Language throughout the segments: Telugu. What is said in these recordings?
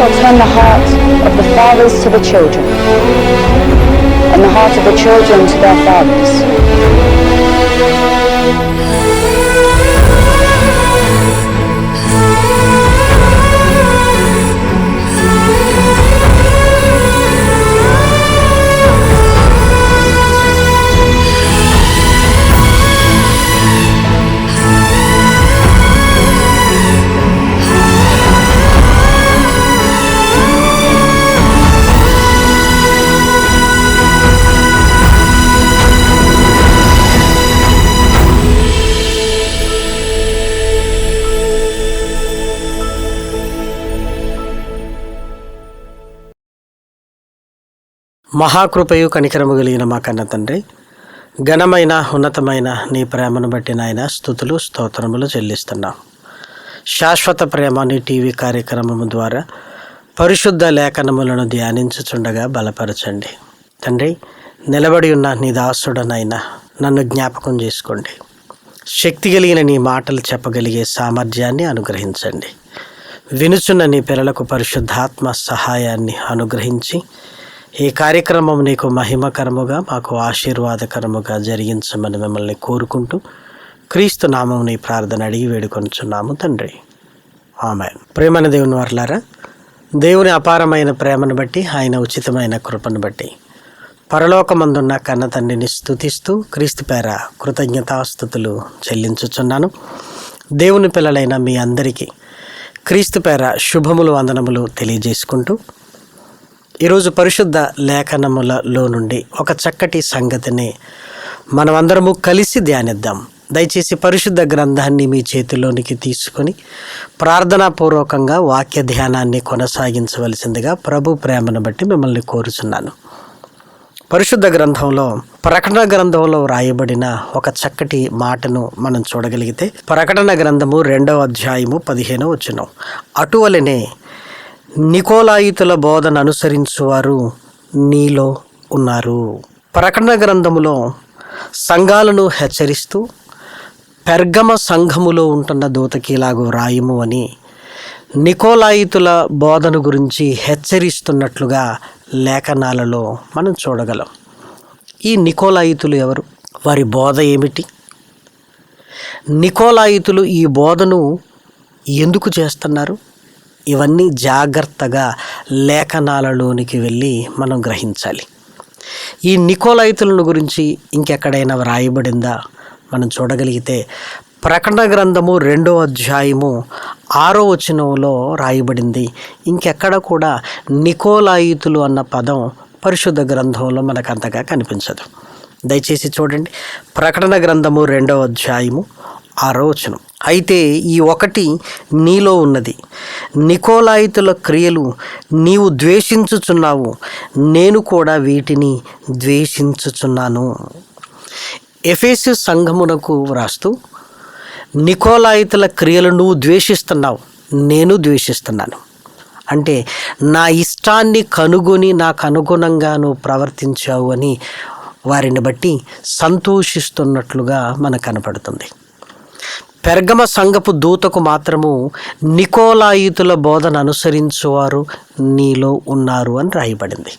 Shall turn the heart of the fathers to the children, and the heart of the children to their fathers. మహాకృపయు కనికరము కలిగిన మా కన్న తండ్రి. ఘనమైన ఉన్నతమైన నీ ప్రేమను బట్టి నాయన స్థుతులు స్తోత్రములు చెల్లిస్తున్నాం. శాశ్వత ప్రేమ నీ టీవీ కార్యక్రమము ద్వారా పరిశుద్ధ లేఖనములను ధ్యానించుచుండగా బలపరచండి. తండ్రి నిలబడి ఉన్న నీ దాసుడనైనా నన్ను జ్ఞాపకం చేసుకోండి. శక్తి కలిగిన నీ మాటలు చెప్పగలిగే సామర్థ్యాన్ని అనుగ్రహించండి. వినుచున్న నీ పిల్లలకు పరిశుద్ధాత్మ సహాయాన్ని అనుగ్రహించి ఈ కార్యక్రమం నీకు మహిమకరముగా మాకు ఆశీర్వాదకరముగా జరిగించమని మిమ్మల్ని కోరుకుంటూ క్రీస్తు నామం నీ ప్రార్థన అడిగి వేడుకొనుచున్నాము తండ్రి. ఆమె ప్రేమన దేవుని వర్లారా దేవుని అపారమైన ప్రేమను బట్టి ఆయన ఉచితమైన కృపను బట్టి పరలోకమందున్న కన్న తండ్రిని స్తుతిస్తూ క్రీస్తు పేర కృతజ్ఞతాస్థుతులు చెల్లించుచున్నాను. దేవుని పిల్లలైన మీ అందరికీ క్రీస్తు పేర శుభములు వందనములు తెలియజేసుకుంటూ ఈరోజు పరిశుద్ధ లేఖనములలో నుండి ఒక చక్కటి సంగతిని మనమందరము కలిసి ధ్యానిద్దాం. దయచేసి పరిశుద్ధ గ్రంథాన్ని మీ చేతిలోనికి తీసుకొని ప్రార్థనాపూర్వకంగా వాక్య ధ్యానాన్ని కొనసాగించవలసిందిగా ప్రభు ప్రేమను బట్టి మిమ్మల్ని కోరుచున్నాను. పరిశుద్ధ గ్రంథంలో ప్రకటన గ్రంథంలో వ్రాయబడిన ఒక చక్కటి మాటను మనం చూడగలిగితే ప్రకటన గ్రంథము రెండవ అధ్యాయము పదిహేను వచ్చిన అటువలనే నికోలాయితుల బోధన అనుసరించువారు నీలో ఉన్నారు. ప్రకటన గ్రంథములో సంఘాలను హెచ్చరిస్తూ పెర్గమ సంఘములో ఉంటున్న దూతకి ఇలాగూ రాయము అని నికోలాయితుల బోధన గురించి హెచ్చరిస్తున్నట్లుగా లేఖనాలలో మనం చూడగలం. ఈ నికోలాయితులు ఎవరు? వారి బోధ ఏమిటి? నికోలాయితులు ఈ బోధను ఎందుకు చేస్తున్నారు? ఇవన్నీ జాగ్రత్తగా లేఖనాలలోనికి వెళ్ళి మనం గ్రహించాలి. ఈ నికోలైతులను గురించి ఇంకెక్కడైనా వ్రాయబడిందా? మనం చూడగలిగితే ప్రకటన గ్రంథము రెండో అధ్యాయము ఆరో వచనంలో రాయబడింది ఇంకెక్కడ కూడా నికోలాయితులు అన్న పదం పరిశుద్ధ గ్రంథంలో మనకు అంతగా కనిపించదు. దయచేసి చూడండి. ప్రకటన గ్రంథము రెండవ అధ్యాయము ఆరో వచనం. అయితే ఈ ఒకటి నీలో ఉన్నది. నికోలాయితుల క్రియలు నీవు ద్వేషించుచున్నావు. నేను కూడా వీటిని ద్వేషించుచున్నాను. ఎఫేసు సంఘమునకు వ్రాస్తూ నికోలాయితుల క్రియలు నువ్వు ద్వేషిస్తున్నావు. నేను ద్వేషిస్తున్నాను. అంటే నా ఇష్టాన్ని కనుగొని నాకు అనుగుణంగా నువ్వు ప్రవర్తించావు అని వారిని బట్టి సంతోషిస్తున్నట్లుగా మనకు కనపడుతుంది. పెర్గమ సంఘపు దూతకు మాత్రము నికోలాయితుల బోధన అనుసరించువారు నీలో ఉన్నారు అని రాయబడింది.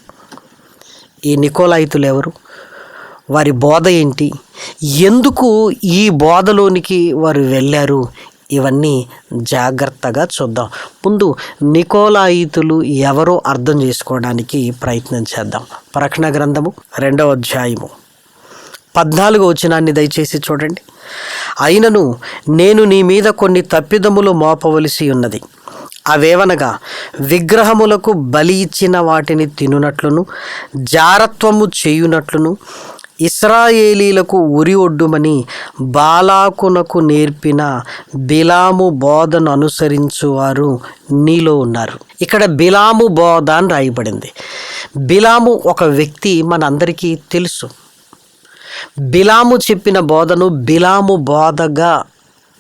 ఈ నికోలాయితులు ఎవరు? వారి బోధ ఏంటి? ఎందుకు ఈ బోధలోనికి వారు వెళ్ళారు? ఇవన్నీ జాగ్రత్తగా చూద్దాం. ముందు నికోలాయితులు ఎవరో అర్థం చేసుకోవడానికి ప్రయత్నం చేద్దాం. ప్రకటన గ్రంథము రెండవ అధ్యాయము. పద్నాలుగు వచనాన్ని దయచేసి చూడండి. అయినను నేను నీ మీద కొన్ని తప్పిదములు మోపవలసి ఉన్నది. అవేవనగా విగ్రహములకు బలి ఇచ్చిన వాటిని తినునట్లును జారత్వము చేయునట్లును ఇస్రాయేలీలకు ఉరి ఒడ్డుమని బాలాకునకు నేర్పిన బిలాము బోధను అనుసరించువారు నీలో ఉన్నారు. ఇక్కడ బిలాము బోధ అని రాయబడింది. బిలాము ఒక వ్యక్తి మనందరికీ తెలుసు. బిలాము చెప్పిన బోధను బిలాము బోధగా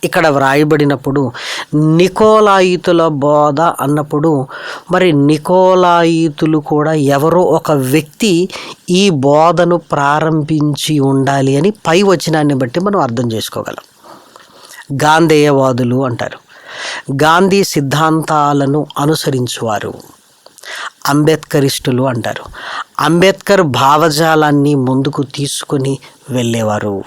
ఇక్కడ వ్రాయబడినప్పుడు నికోలాయితుల బోధ అన్నప్పుడు మరి నికోలాయితులు కూడా ఎవరో ఒక వ్యక్తి ఈ బోధను ప్రారంభించి ఉండాలి అని పై వచనాన్ని బట్టి మనం అర్థం చేసుకోగలం. గాంధేయవాదులు అంటారు. గాంధీ సిద్ధాంతాలను అనుసరించువారు. అంబేద్కరిస్టులు అంటారు. అంబేద్కర్ భావజాలాన్ని ముందుకు తీసుకొని వెళ్ళేవారు.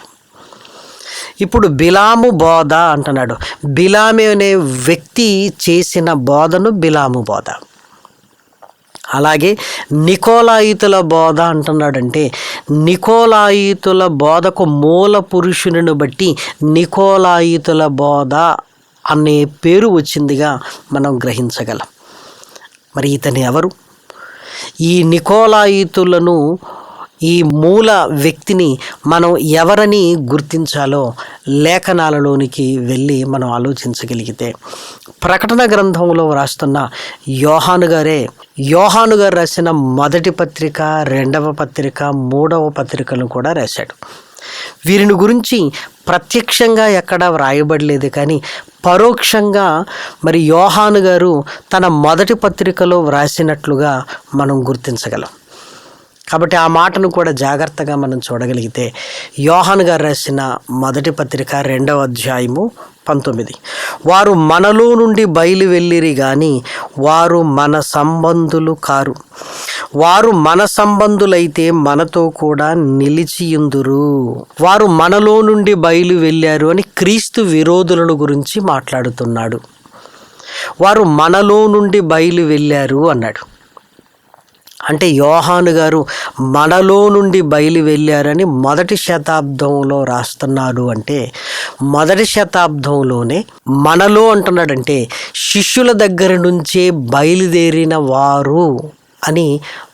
ఇప్పుడు బిలాము బోధ అంటున్నాడు. బిలామి అనే వ్యక్తి చేసిన బోధను బిలాము బోధ. అలాగే నికోలాయితుల బోధ అంటున్నాడంటే నికోలాయితుల బోధకు మూల పురుషుని బట్టి నికోలాయితుల బోధ అనే పేరు వచ్చిందిగా మనం గ్రహించగలం. మరి ఇతను ఎవరు? ఈ నికోలాయితులను ఈ మూల వ్యక్తిని మనం ఎవరని గుర్తించాలో లేఖనాలలోనికి వెళ్ళి మనం ఆలోచించగలిగితే ప్రకటన గ్రంథంలో రాస్తున్న యోహాను గారే యోహాను గారు రాసిన మొదటి పత్రిక రెండవ పత్రిక మూడవ పత్రికలను కూడా రాశాడు. వీరిని గురించి ప్రత్యక్షంగా ఎక్కడా వ్రాయబడలేదు కానీ పరోక్షంగా మరి యోహాను గారు తన మొదటి పత్రికలో వ్రాసినట్లుగా మనం గుర్తించగలం. కాబట్టి ఆ మాటను కూడా జాగ్రత్తగా మనం చూడగలిగితే యోహాన్ గారు రాసిన మొదటి పత్రిక రెండవ అధ్యాయము పంతొమ్మిది. వారు మనలో నుండి బయలు వెళ్ళిరి కానీ వారు మన సంబంధులు కారు. వారు మన సంబంధులైతే మనతో కూడా నిలిచియుందురు వారు మనలో నుండి బయలు వెళ్ళారు అని క్రీస్తు విరోధులను గురించి మాట్లాడుతున్నాడు. వారు మనలో నుండి బయలు వెళ్ళారు అన్నాడు. అంటే యోహాను గారు మనలో నుండి బయలు వెళ్ళారని మొదటి శతాబ్దంలో రాస్తున్నారు అంటే మొదటి శతాబ్దంలోనే మనలో అంటున్నాడంటే శిష్యుల దగ్గర నుంచే బయలుదేరిన వారు. అని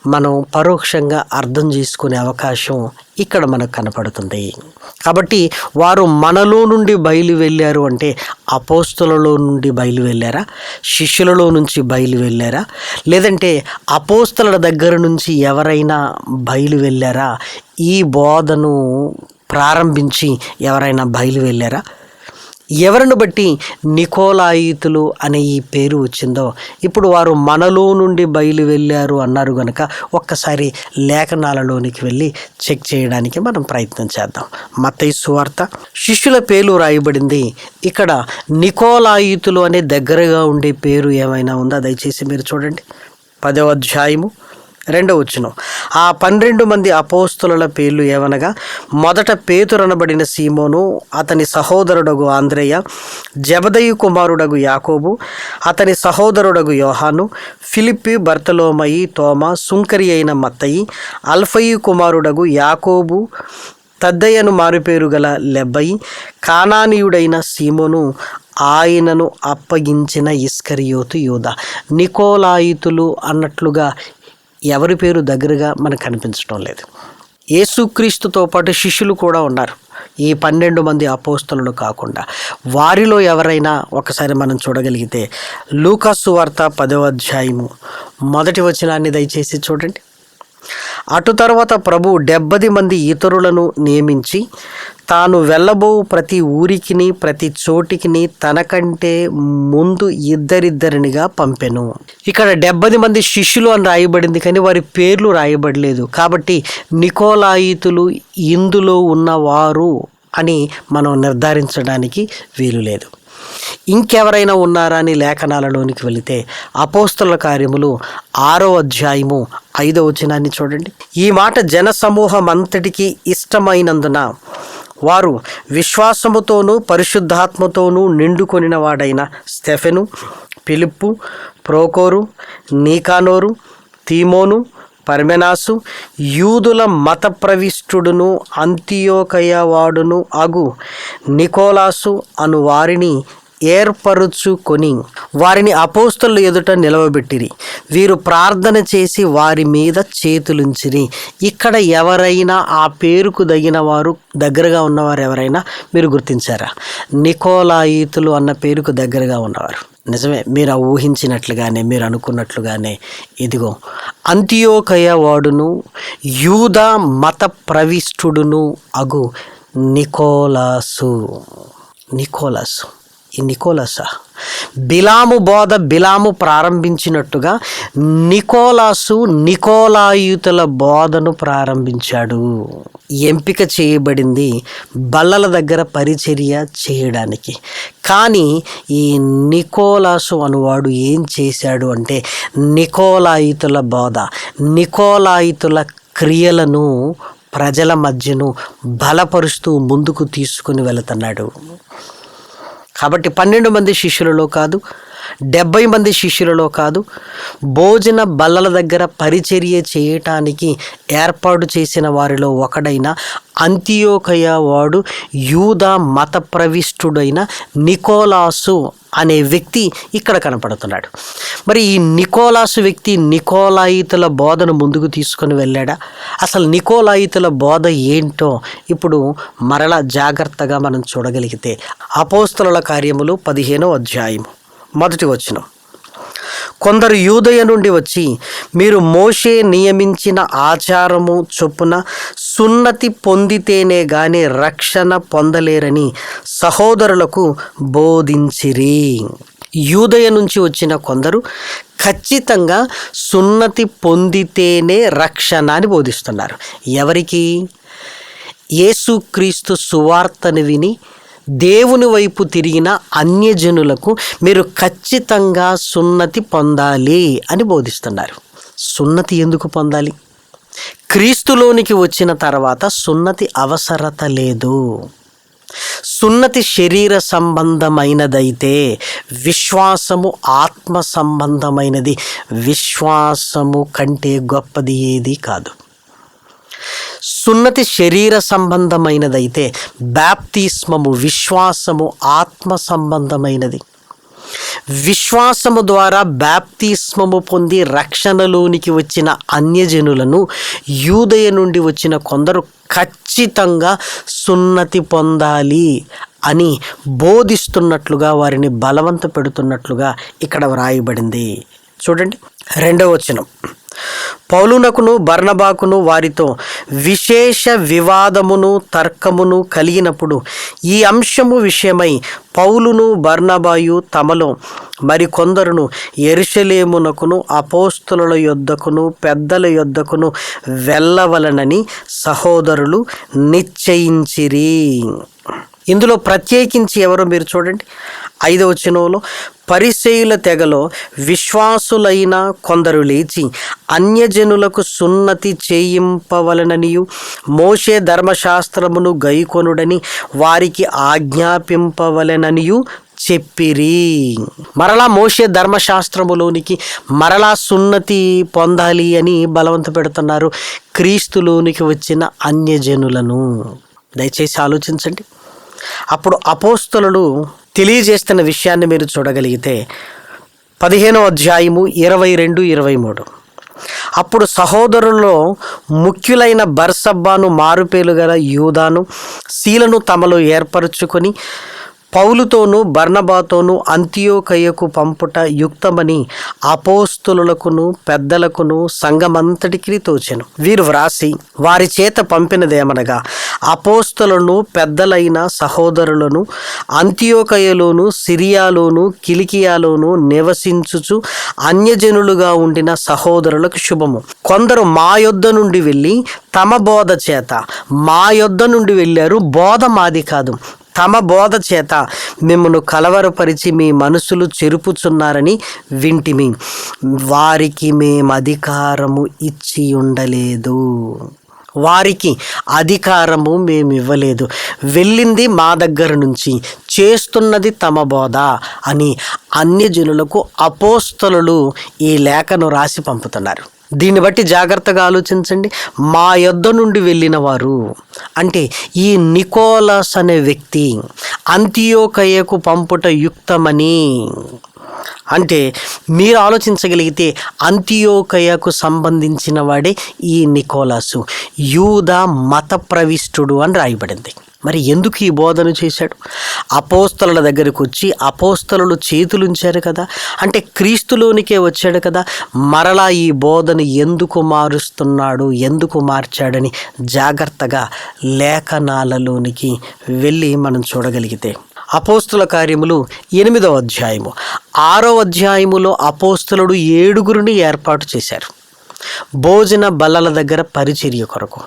మనం పరోక్షంగా అర్థం చేసుకునే అవకాశం ఇక్కడ మనకు కనపడుతుంది. కాబట్టి వారు మనలో నుండి బయలు వెళ్ళారు అంటే అపోస్తులలో నుండి బయలు వెళ్ళారా శిష్యులలో నుంచి బయలు వెళ్ళారా లేదంటే అపోస్తుల దగ్గర నుంచి ఎవరైనా బయలు వెళ్ళారా ఈ బోధను ప్రారంభించి ఎవరైనా బయలు వెళ్ళారా ఎవరిని బట్టి? నికోలాయితులు అనే ఈ పేరు వచ్చిందో. ఇప్పుడు వారు మనలో నుండి బయలు వెళ్ళారు అన్నారు కనుక ఒక్కసారి లేఖనాలలోనికి వెళ్ళి చెక్ చేయడానికి మనం ప్రయత్నం చేద్దాం. మత్తయి సువార్త. శిష్యుల పేరు రాయబడింది. ఇక్కడ నికోలాయితులు అనే దగ్గరగా ఉండే పేరు ఏమైనా ఉందా? దయచేసి మీరు చూడండి. పదవ అధ్యాయము. రెండవ వచ్చును. ఆ పన్నెండు మంది అపోస్తుల పేర్లు ఏవనగా మొదట పేతురనబడిన సీమోను అతని సహోదరుడగు ఆంధ్రయ్య జబదయు కుమారుడగు యాకోబు అతని సహోదరుడగు యోహాను ఫిలిప్పి బర్తలోమయి తోమ సుంకరి అయిన మత్తయి అల్ఫయి కుమారుడగు యాకోబు తద్దయ్యను మారుపేరు గల లెబ్బయి కానానీయుడైన సీమోను ఆయనను అప్పగించిన ఇస్కరియోతు యూద. నికోలాయితులు అన్నట్లుగా ఎవరి పేరు దగ్గరగా మనకు కనిపించడం లేదు. యేసుక్రీస్తుతో పాటు శిష్యులు కూడా ఉన్నారు. ఈ పన్నెండు మంది అపోస్తులను కాకుండా. వారిలో ఎవరైనా ఒకసారి మనం చూడగలిగితే లూకాసు వార్త పదవ అధ్యాయము మొదటి వచనాన్ని దయచేసి చూడండి. అటు తర్వాత ప్రభు డెబ్బది మంది ఇతరులను నియమించి తాను వెళ్ళబో ప్రతి ఊరికిని ప్రతి చోటికిని తనకంటే ముందు ఇద్దరిద్దరినిగా పంపెను. ఇక్కడ డెబ్బది మంది శిష్యులు అని రాయబడింది కానీ వారి పేర్లు రాయబడలేదు. కాబట్టి నికోలాయితులు ఇందులో ఉన్నవారు అని మనం నిర్ధారించడానికి వీలు లేదు. ఇంకెవరైనా ఉన్నారా అని లేఖనాలలోనికి వెళితే అపోస్తుల కార్యములు ఆరో అధ్యాయము ఐదో వచనాన్ని చూడండి. ఈ మాట జన సమూహం అంతటికి ఇష్టమైనందున వారు విశ్వాసముతోనూ పరిశుద్ధాత్మతోనూ నిండుకొనిన వాడైన స్టెఫెను పిలుపు ప్రోకోరు నీకానోరు తీమోను పర్మెనాసు యూదుల మత ప్రవిష్టుడును అంత్యోకయ వాడును అగు నికోలాసు అను వారిని ఏర్పరుచుకొని వారిని అపోస్తుల ఎదుట నిలవబెట్టిరి. వీరు ప్రార్థన చేసి వారి మీద చేతులుంచిరి. ఇక్కడ ఎవరైనా ఆ పేరుకు దగిన వారు దగ్గరగా ఉన్నవారు ఎవరైనా మీరు గుర్తించారా? నికోలాయితులు అన్న పేరుకు దగ్గరగా ఉన్నవారు. నిజమే మీరు ఆ ఊహించినట్లుగానే మీరు అనుకున్నట్లుగానే. ఇదిగో అంత్యోకయ వాడును యూదా మత ప్రవిష్టుడును అగు నికోలాసు. నికోలాసు. ఈ నికోలసా. బిలాము బోధ బిలాము ప్రారంభించినట్టుగా నికోలాసు నికోలాయుతుల బోధను ప్రారంభించాడు. ఎంపిక చేయబడింది బల్లల దగ్గర పరిచర్య చేయడానికి. కానీ ఈ నికోలాసు అనువాడు ఏం చేశాడు అంటే నికోలాయుతుల బోధ నికోలాయుతుల క్రియలను ప్రజల మధ్యను బలపరుస్తూ ముందుకు తీసుకుని వెళుతున్నాడు. కాబట్టి పన్నెండు మంది శిష్యులలో కాదు డెబ్బై మంది శిష్యులలో కాదు భోజన బల్లల దగ్గర పరిచర్య చేయటానికి ఏర్పాటు చేసిన వారిలో ఒకడైన అంత్యోకయ వాడు యూదా మత ప్రవిష్టుడైన నికోలాసు అనే వ్యక్తి ఇక్కడ కనపడుతున్నాడు. మరి ఈ నికోలాసు వ్యక్తి నికోలాయితుల బోధను ముందుకు తీసుకొని వెళ్ళాడా? అసలు నికోలాయితుల బోధ ఏంటో ఇప్పుడు మరల జాగ్రత్తగా మనం చూడగలిగితే అపోస్తల కార్యములు పదిహేనో అధ్యాయము. మొదటి వచనం. కొందరు యూదయ నుండి వచ్చి మీరు మోషే నియమించిన ఆచారము చొప్పున సున్నతి పొందితేనే గాని రక్షణ పొందలేరని సహోదరులకు బోధించిరి. యూదయ నుంచి వచ్చిన కొందరు ఖచ్చితంగా సున్నతి పొందితేనే రక్షణ అని బోధిస్తున్నారు. ఎవరికి? యేసుక్రీస్తు సువార్తను విని దేవుని వైపు తిరిగిన అన్యజనులకు మీరు ఖచ్చితంగా సున్నతి పొందాలి అని బోధిస్తున్నారు. సున్నతి ఎందుకు పొందాలి? క్రీస్తులోనికి వచ్చిన తర్వాత సున్నతి అవసరత లేదు. సున్నతి శరీర సంబంధమైనదైతే విశ్వాసము ఆత్మ సంబంధమైనది. విశ్వాసము కంటే గొప్పది ఏది కాదు. సున్నతి శరీర సంబంధమైనదైతే బ్యాప్తిస్మము విశ్వాసము ఆత్మ సంబంధమైనది. విశ్వాసము ద్వారా బ్యాప్తిస్మము పొంది రక్షణలోనికి వచ్చిన అన్యజనులను యూదయ నుండి వచ్చిన కొందరు ఖచ్చితంగా సున్నతి పొందాలి అని బోధిస్తున్నట్లుగా వారిని బలవంత పెడుతున్నట్లుగా ఇక్కడ వ్రాయబడింది. చూడండి రెండవ వచనం. పౌలునకును బర్ణబాకును వారితో విశేష వివాదమును తర్కమును కలిగినప్పుడు ఈ అంశము విషయమై పౌలును బర్ణబాయు తమలో మరికొందరును ఎరుషలేమునకును అపోస్తుల యొద్దకును పెద్దల యొద్దకును వెళ్ళవలనని సహోదరులు నిశ్చయించిరి. ఇందులో ప్రత్యేకించి ఎవరో మీరు చూడండి. ఐదవ వచనంలో పరిసేయుల తెగలో విశ్వాసులైన కొందరు లేచి అన్యజనులకు సున్నతి చేయింపవలననియు. మోషే ధర్మశాస్త్రమును గైకొనుడని వారికి ఆజ్ఞాపింపవలననియు చెప్పిరి. మరలా మోసే ధర్మశాస్త్రములోనికి మరలా సున్నతి పొందాలి అని బలవంత పెడుతున్నారు క్రీస్తులోనికి వచ్చిన అన్యజనులను. దయచేసి ఆలోచించండి. అప్పుడు అపోస్తలు తెలియజేస్తున్న విషయాన్ని మీరు చూడగలిగితే పదిహేనో అధ్యాయము ఇరవై రెండు ఇరవై మూడు. అప్పుడు సహోదరుల్లో ముఖ్యులైన బర్సబ్బాను మారుపేలు గల యూదాను శీలను తమలో ఏర్పరచుకొని పౌలుతోనూ బర్ణబాతోనూ అంత్యోకయ్యకు పంపుట యుక్తమని అపోస్తులకును పెద్దలకును సంఘమంతటికి తోచెను. వీరు వ్రాసి వారి చేత పంపినదేమనగా అపోస్తులను పెద్దలైన సహోదరులను అంత్యోకయలోను సిరియాలోను కిలికియాలోను నివసించుచు అన్యజనులుగా ఉండిన సహోదరులకు శుభము. కొందరు మా యొద్ద నుండి వెళ్ళి తమ బోధ చేత మా యొద్ద నుండి వెళ్ళారు బోధ మాది కాదు. తమ బోధ చేత మిమ్మను కలవరపరిచి మీ మనసులు చెరుపుచున్నారని వింటిమి. వారికి మేము అధికారము ఇచ్చి ఉండలేదు. వారికి అధికారము మేము ఇవ్వలేదు వెళ్ళింది మా దగ్గర నుంచి చేస్తున్నది తమ బోధ అని అన్ని జనులకు అపోస్తలు ఈ లేఖను రాసి పంపుతున్నారు. దీన్ని బట్టి జాగ్రత్తగా ఆలోచించండి. మా యొద్ద నుండి వెళ్ళిన వారు అంటే ఈ నికోలస్ అనే వ్యక్తి అంత్యోకయ్యకు పంపుట యుక్తమని. అంటే మీరు ఆలోచించగలిగితే అంత్యోకయకు సంబంధించిన వాడే ఈ నికోలాసు. యూద మత ప్రవిష్టుడు అని రాయబడింది. మరి ఎందుకు ఈ బోధన చేశాడు? అపోస్తల దగ్గరకు వచ్చి అపోస్తలు చేతులుంచారు కదా. అంటే క్రీస్తులోనికే వచ్చాడు కదా. మరలా ఈ బోధన ఎందుకు మారుస్తున్నాడు? ఎందుకు మార్చాడని జాగ్రత్తగా లేఖనాలలోనికి వెళ్ళి మనం చూడగలిగితే అపోస్తుల కార్యములు ఎనిమిదవ అధ్యాయము. ఆరో అధ్యాయములో అపోస్తులుడు ఏడుగురిని ఏర్పాటు చేశారు. భోజన బల్లల దగ్గర పరిచర్య కొరకు.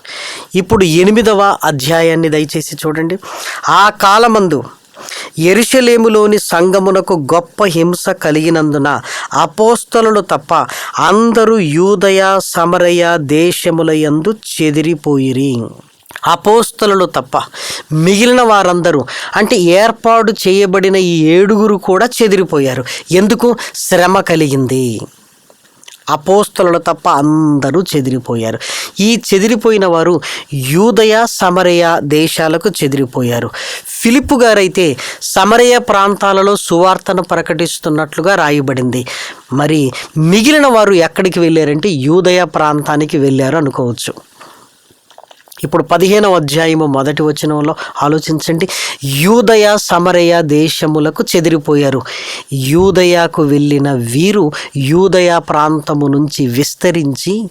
ఇప్పుడు ఎనిమిదవ అధ్యాయాన్ని దయచేసి చూడండి. ఆ కాలమందు ఎరుషలేములోని సంగమునకు గొప్ప హింస కలిగినందున అపోస్తలు తప్ప అందరూ యూదయ సమరయ దేశముల యందు చెదిరిపోయిరి. అపోస్తలు తప్ప మిగిలిన వారందరూ అంటే ఏర్పాటు చేయబడిన ఈ ఏడుగురు కూడా చెదిరిపోయారు. ఎందుకు? శ్రమ కలిగింది. అపోస్తలు తప్ప అందరూ చెదిరిపోయారు. ఈ చెదిరిపోయిన వారు యూదయ సమరయ దేశాలకు చెదిరిపోయారు. ఫిలిప్పు గారైతే సమరయ ప్రాంతాలలో సువార్తను ప్రకటిస్తున్నట్లుగా రాయబడింది. మరి మిగిలిన వారు ఎక్కడికి వెళ్ళారంటే యూదయ ప్రాంతానికి వెళ్ళారు అనుకోవచ్చు. ఇప్పుడు పదిహేనవ అధ్యాయము మొదటి వచనంలో ఆలోచించండి. యూదయ సమరయ దేశములకు చెదిరిపోయారు. యూదయాకు వెళ్ళిన వీరు యూదయ ప్రాంతము నుంచి విస్తరించి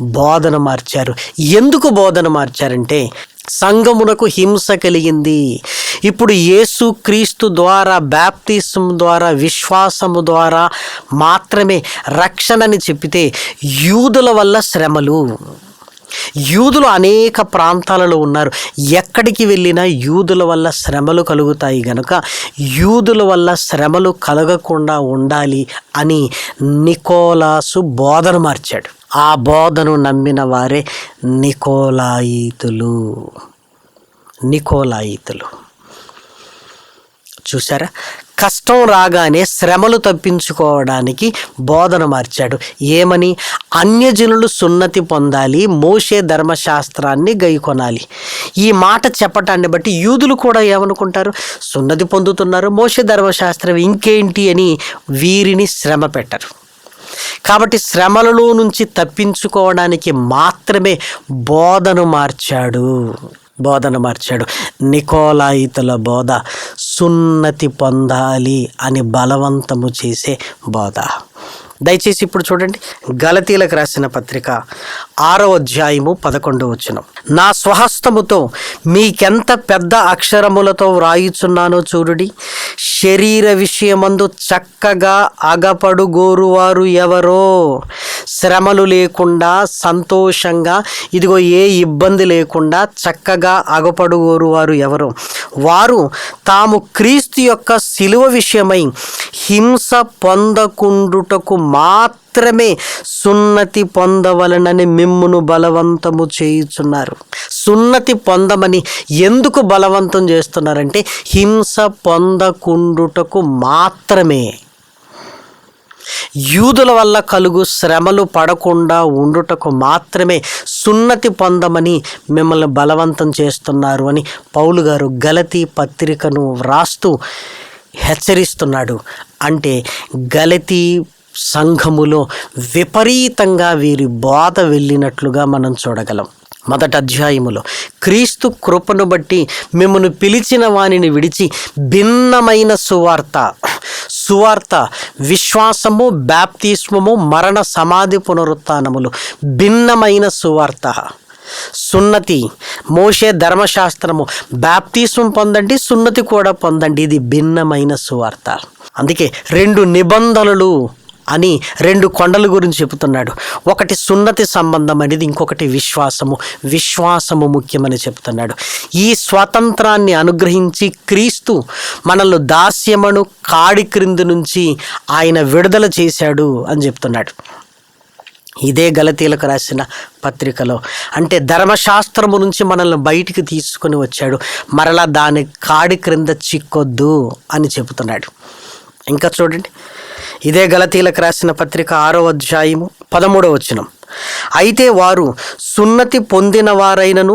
బోధన మార్చారు. ఎందుకు బోధన మార్చారంటే సంఘమునకు హింస కలిగింది. ఇప్పుడు యేసు క్రీస్తు ద్వారా బ్యాప్తిసం ద్వారా విశ్వాసము ద్వారా మాత్రమే రక్షణని చెప్పితే యూదుల వల్ల శ్రమలు. యూదులు అనేక ప్రాంతాలలో ఉన్నారు. ఎక్కడికి వెళ్ళినా యూదుల వల్ల శ్రమలు కలుగుతాయి గనుక యూదుల వల్ల శ్రమలు కలగకుండా ఉండాలి అని నికోలాసు బోధన మార్చాడు. ఆ బోధను నమ్మిన వారే నికోలాయితులు. నికోలాయితులు. చూసారా కష్టం రాగానే శ్రమలు తప్పించుకోవడానికి బోధన మార్చాడు. ఏమని? అన్యజనులు సున్నతి పొందాలి మోసే ధర్మశాస్త్రాన్ని గైకొనాలి. ఈ మాట చెప్పటాన్ని బట్టి యూదులు కూడా ఏమనుకుంటారు? సున్నతి పొందుతున్నారు మోసే ధర్మశాస్త్రం ఇంకేంటి అని వీరిని శ్రమ పెట్టరు. కాబట్టి శ్రమలలో నుంచి తప్పించుకోవడానికి మాత్రమే బోధను మార్చాడు. బోధన మార్చాడు. నికోలాయితుల బోధ సున్నతి పొందాలి అని బలవంతము చేసే బోధ. దయచేసి ఇప్పుడు చూడండి. గలతీలకు రాసిన పత్రిక ఆరో అధ్యాయము పదకొండు వచనం. నా స్వహస్తముతో మీకెంత పెద్ద అక్షరములతో వ్రాయిచున్నానో చూడుడి. శరీర విషయమందు చక్కగా అగపడుగోరువారు ఎవరో శ్రమలు లేకుండా సంతోషంగా ఇదిగో ఏ ఇబ్బంది లేకుండా చక్కగా అగపడుగోరువారు ఎవరు. వారు తాము క్రీస్తు యొక్క శిలువ విషయమై హింస పొందకుండుటకు మాత్రం మాత్రమే సున్నతి పొందవలనని మిమ్మును బలవంతము చేయుచున్నారు. సున్నతి పొందమని ఎందుకు బలవంతం చేస్తున్నారంటే హింస పొందకుండుటకు మాత్రమే. యూదుల వల్ల కలుగు శ్రమలు పడకుండా ఉండుటకు మాత్రమే సున్నతి పొందమని మిమ్మల్ని బలవంతం చేస్తున్నారు అని పౌలు గారు గలతీ పత్రికను వ్రాస్తూ హెచ్చరిస్తున్నాడు. అంటే గలతీ సంఘములో విపరీతంగా వీరి బోధ వెళ్ళినట్లుగా మనం చూడగలం. మొదటి అధ్యాయములో క్రీస్తు కృపను బట్టి మిమ్మను పిలిచిన వానిని విడిచి భిన్నమైన సువార్త సువార్త విశ్వాసము బ్యాప్తిస్మము మరణ సమాధి పునరుత్నములు భిన్నమైన సువార్త. సున్నతి మోషే ధర్మశాస్త్రము బ్యాప్తిస్మం పొందండి సున్నతి కూడా పొందండి. ఇది భిన్నమైన సువార్త. అందుకే రెండు నిబంధనలు అని రెండు కొండల గురించి చెబుతున్నాడు. ఒకటి సున్నతి సంబంధం అనేది ఇంకొకటి విశ్వాసము. విశ్వాసము ముఖ్యమని చెప్తున్నాడు ఈ స్వాతంత్రాన్ని అనుగ్రహించి క్రీస్తు మనల్ని దాస్యమను కాడి క్రింది నుంచి ఆయన విడుదల చేశాడు అని చెప్తున్నాడు ఇదే గలతీలకు రాసిన పత్రికలో. అంటే ధర్మశాస్త్రము నుంచి మనల్ని బయటికి తీసుకొని వచ్చాడు. మరలా దాని కాడి క్రింద చిక్కొద్దు అని చెబుతున్నాడు. ఇంకా చూడండి. ఇదే గలతీలకు రాసిన పత్రిక ఆరో అధ్యాయము పదమూడవ వచనం. అయితే వారు సున్నతి పొందిన వారైనను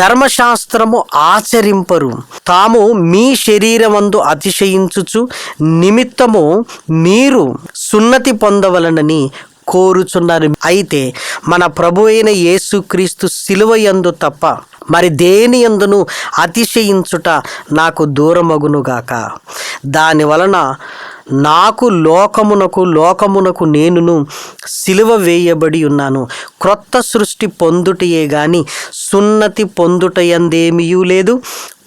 ధర్మశాస్త్రము ఆచరింపరు. తాము మీ శరీరమందు అతిశయించుచు నిమిత్తము మీరు సున్నతి పొందవలనని కోరుచున్నారు. అయితే మన ప్రభు అయిన యేసుక్రీస్తు శిలువ యందు తప్ప మరి దేని యందును అతిశయించుట నాకు దూరమగునుగాక దాని వలన నాకు లోకమునకు లోకమునకు నేనును సిలువ వేయబడి ఉన్నాను. క్రొత్త సృష్టి పొందుటయే గాని సున్నతి పొందుటయందేమియూ లేదు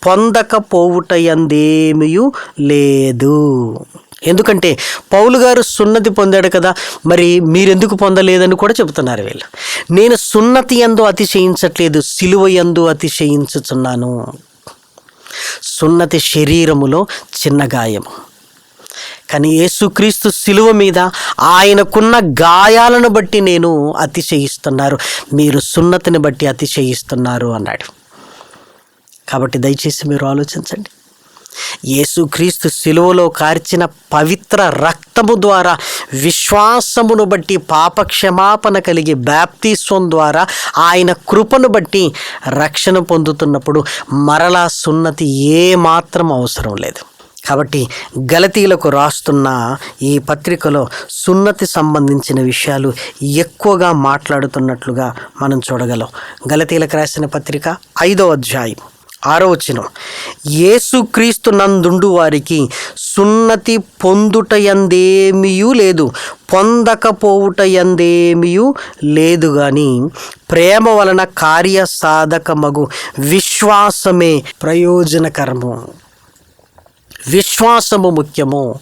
పొందకపోవుటయందేమియూ లేదు. ఎందుకంటే పౌలు గారు సున్నతి పొందాడు కదా మరి మీరెందుకు పొందలేదని కూడా చెబుతున్నారు వీళ్ళు. నేను సున్నతి ఎందు అతిశయించట్లేదు సిలువ ఎందు అతిశయించుచున్నాను. సున్నతి శరీరములో చిన్న గాయము. కానీ యేసుక్రీస్తు శిలువ మీద ఆయనకున్న గాయాలను బట్టి నేను అతిశయిస్తున్నారు. మీరు సున్నతిని బట్టి అతిశయిస్తున్నారు అన్నాడు. కాబట్టి దయచేసి మీరు ఆలోచించండి. యేసుక్రీస్తు శిలువలో కార్చిన పవిత్ర రక్తము ద్వారా విశ్వాసమును బట్టి పాపక్షమాపణ కలిగి బ్యాప్తిస్వం ద్వారా ఆయన కృపను బట్టి రక్షణ పొందుతున్నప్పుడు మరలా సున్నతి ఏ మాత్రం అవసరం లేదు. కాబట్టి గలతీలకు రాస్తున్న ఈ పత్రికలో సున్నతి సంబంధించిన విషయాలు ఎక్కువగా మాట్లాడుతున్నట్లుగా మనం చూడగలం. గలతీలకు రాసిన పత్రిక ఐదో అధ్యాయం ఆరో వచనం. యేసుక్రీస్తు నందుండు వారికి సున్నతి పొందుట ఎందేమియూ లేదు పొందకపోవుట ఎందేమియూ లేదు కానీ ప్రేమ వలన కార్య సాధకమగు విశ్వాసమే ప్రయోజనకరము. విశ్వాసము ముఖ్యము.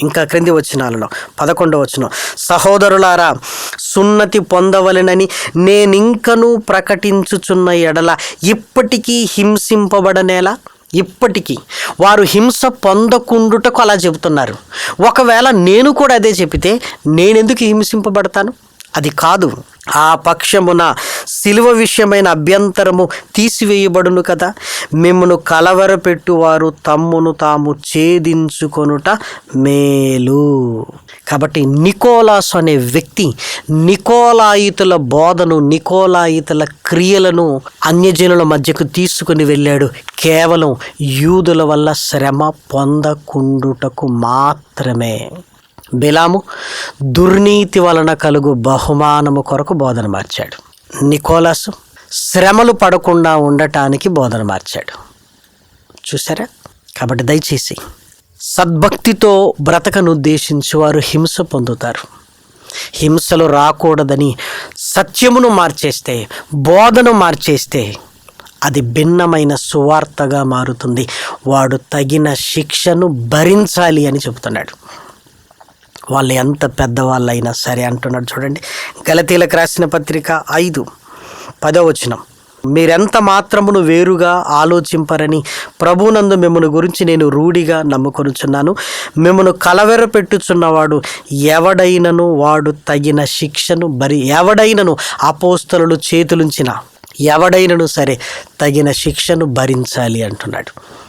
ఇంకా క్రింది వచనాలలో పదకొండవ వచనం. సహోదరులారా సున్నతి పొందవలెనని నేనింకను ప్రకటించుచున్న ఎడల ఇప్పటికీ హింసింపబడనేలా ఇప్పటికీ. వారు హింస పొందకుండుటకు అలా చెబుతున్నారు. ఒకవేళ నేను కూడా అదే చెబితే నేనెందుకు హింసింపబడతాను? అది కాదు. ఆ పక్షమున శిలువ విషయమైన అభ్యంతరము తీసివేయబడును కదా. మిమ్మను కలవరపెట్టువారు తమ్మును తాము ఛేదించుకొనుట మేలు. కాబట్టి నికోలాస్ అనే వ్యక్తి నికోలాయితుల బోధను నికోలాయితుల క్రియలను అన్యజనుల మధ్యకు తీసుకుని వెళ్ళాడు. కేవలం యూదుల వల్ల శ్రమ పొందకుండుటకు మాత్రమే. బిలాము దుర్నీతి వలన కలుగు బహుమానము కొరకు బోధన మార్చాడు. నికోలస్ శ్రమలు పడకుండా ఉండటానికి బోధన మార్చాడు. చూసారా? కాబట్టి దయచేసి సద్భక్తితో బ్రతకను ఉద్దేశించి వారు హింస పొందుతారు. హింసలు రాకూడదని సత్యమును మార్చేస్తే బోధను మార్చేస్తే అది భిన్నమైన సువార్తగా మారుతుంది. వాడు తగిన శిక్షను భరించాలి అని చెబుతున్నాడు. వాళ్ళు ఎంత పెద్దవాళ్ళైనా సరే అంటున్నాడు చూడండి. గలతీలకు రాసిన పత్రిక ఐదు పదవచనం మీరెంత మాత్రమును వేరుగా ఆలోచింపరని ప్రభునందు మిమ్మల్ని గురించి నేను రూఢిగా నమ్ముకొనుచున్నాను. మిమ్మను కలవెర పెట్టుచున్నవాడు ఎవడైనను వాడు తగిన శిక్షను బరి ఎవడైనను అపోస్తలు చేతులుంచిన ఎవడైనను సరే తగిన శిక్షను భరించాలి అంటున్నాడు.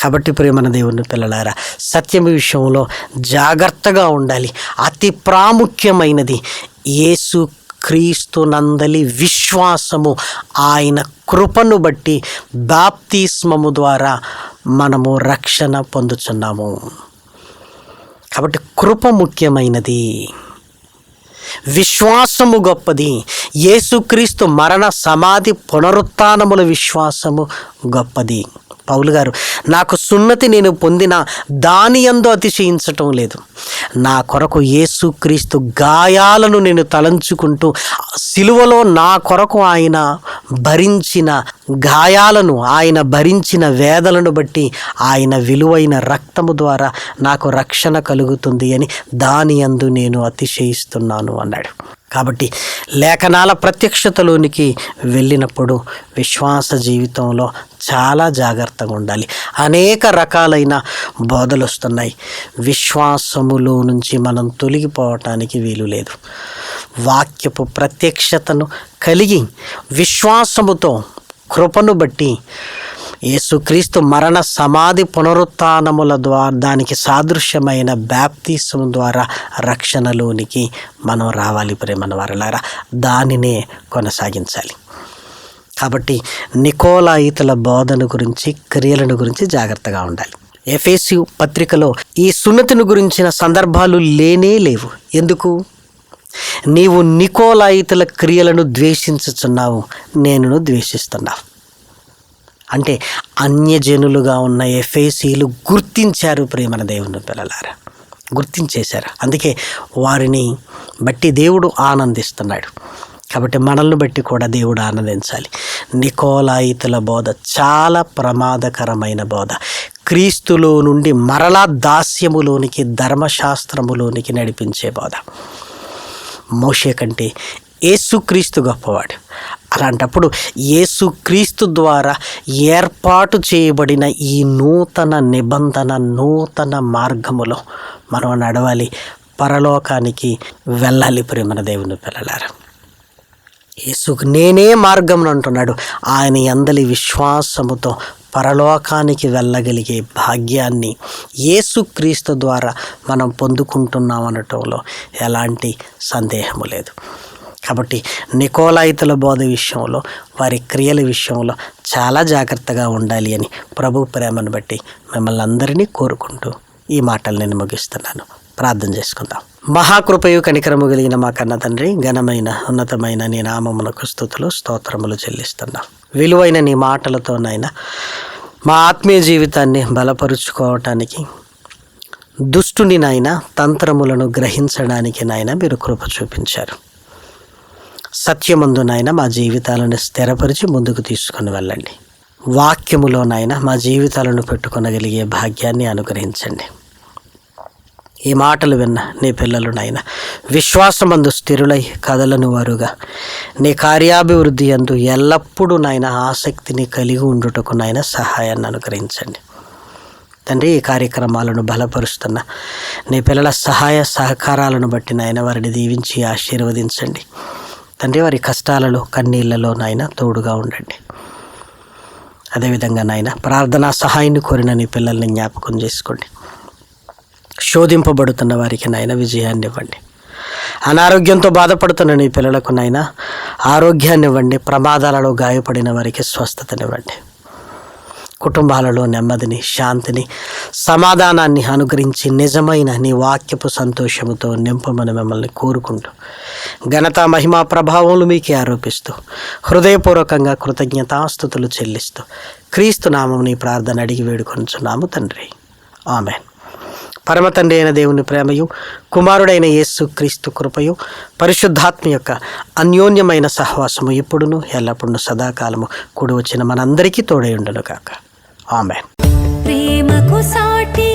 కాబట్టి ప్రేమన దేవుని పిల్లలారా సత్యం విషయంలో జాగ్రత్తగా ఉండాలి. అతి ప్రాముఖ్యమైనది యేసు క్రీస్తు నందలి విశ్వాసము ఆయన కృపను బట్టి బాప్తిస్మము ద్వారా మనము రక్షణ పొందుచున్నాము. కాబట్టి కృప ముఖ్యమైనది. విశ్వాసము గొప్పది. యేసుక్రీస్తు మరణ సమాధి పునరుత్నముల విశ్వాసము గొప్పది. పౌలు గారు నాకు సున్నతి నేను పొందిన దాని యందు అతిశయించటం లేదు. నా కొరకు యేసుక్రీస్తు గాయాలను నేను తలంచుకుంటూ సిలువలో నా కొరకు ఆయన భరించిన గాయాలను ఆయన భరించిన వేదలను బట్టి ఆయన విలువైన రక్తము ద్వారా నాకు రక్షణ కలుగుతుంది అని దాని యందు నేను అతిశయిస్తున్నాను అన్నాడు. కాబట్టి లేఖనాల ప్రత్యక్షతలోనికి వెళ్ళినప్పుడు విశ్వాస జీవితంలో చాలా జాగ్రత్తగా ఉండాలి. అనేక రకాలైన బోధలు వస్తున్నాయి. విశ్వాసములో నుంచి మనం తొలగిపోవటానికి వీలు లేదు. వాక్యపు ప్రత్యక్షతను కలిగి విశ్వాసముతో కృపను బట్టి యేసుక్రీస్తు మరణ సమాధి పునరుత్నముల ద్వారా దానికి సాదృశ్యమైన బ్యాప్తిసం ద్వారా రక్షణలోనికి మనం రావాలి ప్రేమన వారిలారా. దానినే కొనసాగించాలి. కాబట్టి నికోలాయితుల బోధన గురించి క్రియలను గురించి జాగ్రత్తగా ఉండాలి. ఎఫ్ఎస్యు పత్రికలో ఈ సున్నతిని గురించిన సందర్భాలు లేనే లేవు. ఎందుకు? నీవు నికోలాయితుల క్రియలను ద్వేషించుచున్నావు నేనును ద్వేషిస్తున్నావు. అంటే అన్యజనులుగా ఉన్న ఎఫేసీలు గుర్తించారు ప్రేమన దేవుని పిల్లలారా. గుర్తించేశారు. అందుకే వారిని బట్టి దేవుడు ఆనందిస్తున్నాడు. కాబట్టి మనల్ని బట్టి కూడా దేవుడు ఆనందించాలి. నికోలాయితుల బోధ చాలా ప్రమాదకరమైన బోధ. క్రీస్తులో నుండి మరలా దాస్యములోనికి ధర్మశాస్త్రములోనికి నడిపించే బోధ. మోషే కంటే యేసుక్రీస్తు గొప్పవాడు. అలాంటప్పుడు యేసుక్రీస్తు ద్వారా ఏర్పాటు చేయబడిన ఈ నూతన నిబంధన నూతన మార్గములో మనం నడవాలి. పరలోకానికి వెళ్ళాలి ప్రేమన దేవుని పిల్లలారా. యేసుకు నేనే మార్గం అంటున్నాడు. ఆయన అందలి విశ్వాసముతో పరలోకానికి వెళ్ళగలిగే భాగ్యాన్ని యేసుక్రీస్తు ద్వారా మనం పొందుకుంటున్నాం అనటంలో ఎలాంటి సందేహము లేదు. కాబట్టి నికోలాయితుల బోధ విషయంలో వారి క్రియల విషయంలో చాలా జాగ్రత్తగా ఉండాలి అని ప్రభు ప్రేమను బట్టి మిమ్మల్ని అందరినీ కోరుకుంటూ ఈ మాటలు నేను ముగిస్తున్నాను. ప్రార్థన చేసుకుందాం. మహాకృపయు కనికరము కలిగిన మా కన్న తండ్రి ఘనమైన ఉన్నతమైన నీ నామమునకు స్థుతులు స్తోత్రములు చెల్లిస్తున్నాం. విలువైన నీ మాటలతోనైనా మా ఆత్మీయ జీవితాన్ని బలపరుచుకోవటానికి దుష్టుని నాయన తంత్రములను గ్రహించడానికి నాయన మీరు కృప చూపించారు. సత్యమందునైనా మా జీవితాలను స్థిరపరిచి ముందుకు తీసుకొని వెళ్ళండి. వాక్యములోనైనా మా జీవితాలను పెట్టుకొనగలిగే భాగ్యాన్ని అనుగ్రహించండి. ఈ మాటలు విన్న నీ పిల్లలునైనా విశ్వాసమందు స్థిరులై కదలను వారుగా. నీ కార్యాభివృద్ధి అందు ఎల్లప్పుడూ నాయన ఆసక్తిని కలిగి ఉండుటకు నాయన సహాయాన్ని అనుగ్రహించండి. తండ్రి ఈ కార్యక్రమాలను బలపరుస్తున్న నీ పిల్లల సహాయ సహకారాలను బట్టి నాయన వారిని దీవించి ఆశీర్వదించండి. తండ్రి వారి కష్టాలలో కన్నీళ్ళలో నాయన తోడుగా ఉండండి. అదేవిధంగా నాయన ప్రార్థనా సహాయాన్ని కోరిన నీ పిల్లల్ని జ్ఞాపకం చేసుకోండి. శోధింపబడుతున్న వారికి నాయన విజయాన్ని ఇవ్వండి. అనారోగ్యంతో బాధపడుతున్న నీ పిల్లలకు నాయన ఆరోగ్యాన్ని ఇవ్వండి. ప్రమాదాలలో గాయపడిన వారికి స్వస్థతనివ్వండి. కుటుంబాలలో నెమ్మదిని శాంతిని సమాధానాన్ని అనుగ్రహించి నిజమైన నీ వాక్యపు సంతోషముతో నింపమని మిమ్మల్ని కోరుకుంటూ ఘనత మహిమా ప్రభావములు మీకే ఆరోపిస్తూ హృదయపూర్వకంగా కృతజ్ఞతాస్థుతులు చెల్లిస్తూ క్రీస్తు నామం నీ ప్రార్థన అడిగి వేడుకొనుచున్నాము తండ్రి. ఆమె పరమతండ్రి అయిన దేవుని ప్రేమయు కుమారుడైన యేసు క్రీస్తు కృపయు పరిశుద్ధాత్మ యొక్క అన్యోన్యమైన సహవాసము ఎప్పుడును ఎల్లప్పుడూ సదాకాలము కూడి వచ్చిన మనందరికీ తోడై కాక ఆమె. ప్రేమకు సాటి